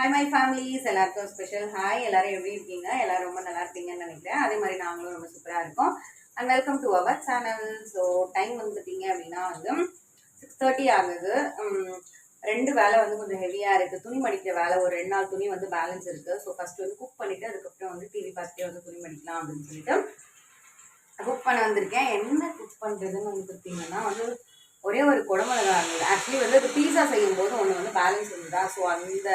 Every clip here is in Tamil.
ஹாய் மை ஃபேமிலிஸ் எல்லாருக்கும் ஸ்பெஷல் ஹாய் எல்லாரும் எப்படி இருக்கீங்க? எல்லாரும் ரொம்ப நல்லா இருப்பீங்கன்னு நினைக்கிறேன். அதே மாதிரி நாங்களும் ரொம்ப சூப்பராக இருக்கோம். And welcome to our channel so time வந்து பார்த்தீங்க அப்படின்னா வந்து சிக்ஸ் தேர்ட்டி ஆகுது. ரெண்டு வேலை வந்து கொஞ்சம் ஹெவியாக இருக்குது துணி மடிக்கிற வேலை ஒரு ரெண்டு நாள் துணி வந்து பேலன்ஸ் இருக்குது ஸோ ஃபஸ்ட்டு வந்து குக் பண்ணிவிட்டு அதுக்கப்புறம் வந்து டிவி பார்த்துட்டே வந்து துணி மடிக்கலாம் அப்படின்னு சொல்லிட்டு குக் பண்ண வந்திருக்கேன். என்ன குக் பண்ணுறதுன்னு வந்து பார்த்தீங்கன்னா வந்து ஒரே ஒரு குடமிளகா இருந்தது ஆக்சுவலி வந்து அது பீஸா செய்யும் போது ஒன்று வந்து பேலன்ஸ் இருந்ததா ஸோ அந்த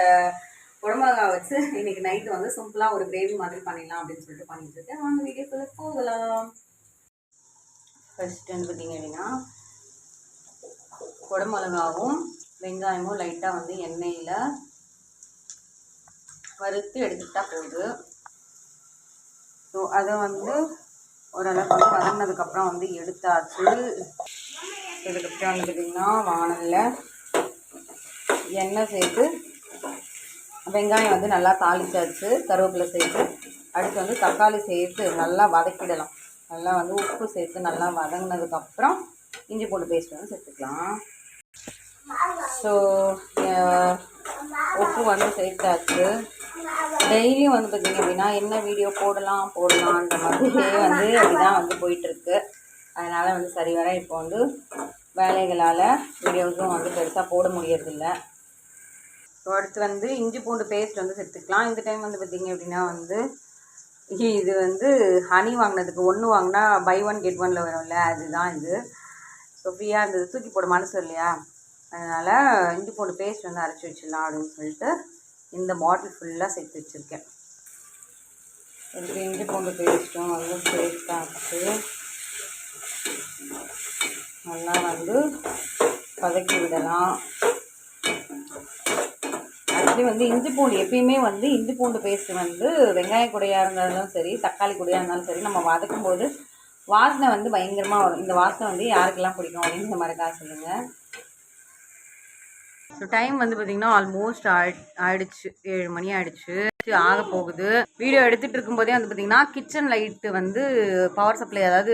குடமிளகா வச்சு இன்னைக்கு நைட்டு வந்து சிம்பிளாக ஒரு கிரேவி மாதிரி பண்ணிடலாம் அப்படின்னு சொல்லிட்டு பண்ணிட்டு இருக்கேன். வாங்க வீடியோக்குள்ள போகலாம். ஃபர்ஸ்ட் வந்து பார்த்தீங்க அப்படின்னா குடமிளகாவும் வெங்காயமும் லைட்டாக வந்து எண்ணெயில் வறுத்து எடுத்துக்கிட்டா போகுது ஸோ அதை வந்து ஓரளவுக்கு வந்து வதங்கினதுக்கப்புறம் வந்து எடுத்தாச்சு. இதுக்கப்புறம் வந்து பார்த்திங்கன்னா வானலில் எண்ணெய் சேர்த்து வெங்காயம் வந்து நல்லா தாளிச்சாச்சு கருவேப்பிலை சேர்த்து. அடுத்து வந்து தக்காளி சேர்த்து நல்லா வதக்கிடலாம். நல்லா வந்து உப்பு சேர்த்து நல்லா வதங்கினதுக்கப்புறம் இஞ்சி பூண்டு பேஸ்ட் வந்து சேர்த்துக்கலாம். ஸோ உப்பு வந்து சேர்த்தாச்சு. டெய்லியும் வந்து பார்த்திங்க அப்படின்னா என்ன வீடியோ போடலாம் போடலான்ற மாதிரியே வந்து அப்படிதான் வந்து போயிட்டுருக்கு. அதனால் வந்து சரி வர இப்போ வந்து வேலைகளால் வீடியோஸும் வந்து பெருசாக போட முடியறதில்ல. ஸோ அடுத்து வந்து இஞ்சி பூண்டு பேஸ்ட் வந்து சேர்த்துக்கலாம். இந்த டைம் வந்து பார்த்திங்க அப்படின்னா வந்து இது வந்து ஹனி வாங்கினதுக்கு ஒன்று வாங்கினா பை ஒன் கெட் ஒனில் வரும்ல அதுதான் இது. ஸோ ஃப்ரீயாக இருந்தது தூக்கி போட மனசு இல்லையா? அதனால் இஞ்சி பூண்டு பேஸ்ட் வந்து அரைச்சி வச்சிடலாம் அப்படின்னு சொல்லிட்டு இந்த பாட்டில் ஃபுல்லாக சேர்த்து வச்சுருக்கேன். இதுக்கு இஞ்சி பூண்டு பேஸ்ட்டும் வந்து சேர்த்தாச்சு நல்லா வந்து வதக்கி விடலாம். ஆக்சுவலி வந்து இஞ்சி பூண்டு எப்பயுமே வந்து இஞ்சி பூண்டு பேஸ்ட் வந்து வெங்காய குடையாக இருந்தாலும் சரி தக்காளி குடையாக இருந்தாலும் சரி நம்ம வதக்கும் போது வாசனை வந்து பயங்கரமாக வரும். இந்த வாசனை வந்து யாருக்கெல்லாம் பிடிக்கும் அப்படிங்கிற மாதிரி தான் சொல்லுங்கள் ஸோ டைம் வந்து பார்த்தீங்கன்னா ஆல்மோஸ்ட் ஆயிடுச்சு. ஏழு மணி ஆயிடுச்சு. ஆக போகுது. வீடியோ எடுத்துகிட்டு இருக்கும்போதே வந்து பார்த்தீங்கன்னா கிச்சன் லைட்டு வந்து பவர் சப்ளை அதாவது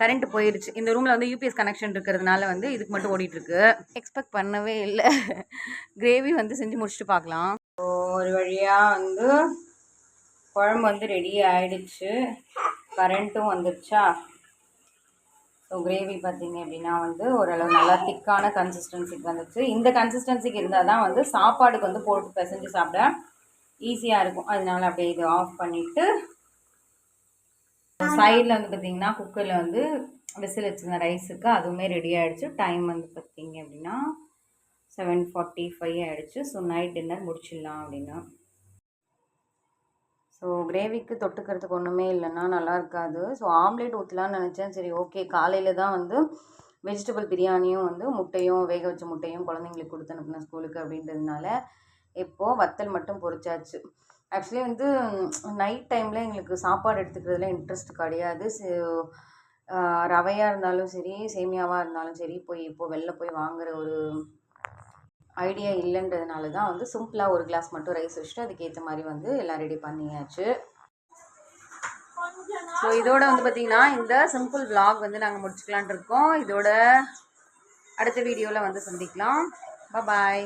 கரண்ட் போயிருச்சு. இந்த ரூமில் வந்து யூபிஎஸ் கனெக்ஷன் இருக்கிறதுனால வந்து இதுக்கு மட்டும் ஓடிட்டுருக்கு. எக்ஸ்பெக்ட் பண்ணவே இல்லை. கிரேவி வந்து செஞ்சு முடிச்சுட்டு பார்க்கலாம் ஸோ ஒரு வழியாக வந்து குழம்பு வந்து ரெடி ஆயிடுச்சு. கரண்ட்டும் வந்துடுச்சா ஸோ கிரேவி பார்த்தீங்க அப்படின்னா வந்து ஓரளவு நல்லா திக்கான கன்சிஸ்டன்சிக்கு வந்துச்சு இந்த கன்சிஸ்டன்சிக்கு இருந்தால் தான் வந்து சாப்பாடுக்கு வந்து போட்டு பிசைஞ்சு சாப்பிட ஈஸியாக இருக்கும். அதனால அப்படியே இது ஆஃப் பண்ணிவிட்டு சைடில் வந்து பார்த்தீங்கன்னா குக்கரில் வந்து விசில் வச்சுருந்தேன் ரைஸுக்கு அதுவுமே ரெடி ஆகிடுச்சு டைம் வந்து பார்த்தீங்க அப்படின்னா செவன் ஃபார்ட்டி ஃபைவ் ஆகிடுச்சு ஸோ நைட் டின்னர் முடிச்சிடலாம் அப்படின்னா. ஸோ கிரேவிக்கு தொட்டுக்கிறதுக்கு ஒன்றுமே இல்லைன்னா நல்லா இருக்காது. ஸோ ஆம்லேட் ஊற்றலான்னு நினச்சேன். சரி ஓகே காலையில் தான் வந்து வெஜிடபிள் பிரியாணியும் வந்து முட்டையும் வேக வச்ச முட்டையும் குழந்தைங்களுக்கு கொடுத்து அனுப்புனேன் ஸ்கூலுக்கு அப்படின்றதுனால. இப்போது வத்தல் மட்டும் பொரிச்சாச்சு. ஆக்சுவலி வந்து நைட் டைமில் எங்களுக்கு சாப்பாடு எடுத்துக்கிறதுல இன்ட்ரெஸ்ட் கிடையாது. ரவையாக இருந்தாலும் சரி சேமியாவாக இருந்தாலும் சரி போய் இப்போது வெளில போய் வாங்குற ஒரு ஐடியா இல்லைன்றதுனால தான் வந்து சிம்பிளாக ஒரு கிளாஸ் மட்டும் ரைஸ் வச்சுட்டு அதுக்கேற்ற மாதிரி வந்து எல்லாம் ரெடி பண்ணியாச்சு. ஸோ இதோட வந்து பார்த்திங்கன்னா இந்த சிம்பிள் vlog வந்து நாங்கள் முடிச்சுக்கலான் இருக்கோம். இதோட அடுத்த வீடியோவில் வந்து சந்திக்கலாம். பாய்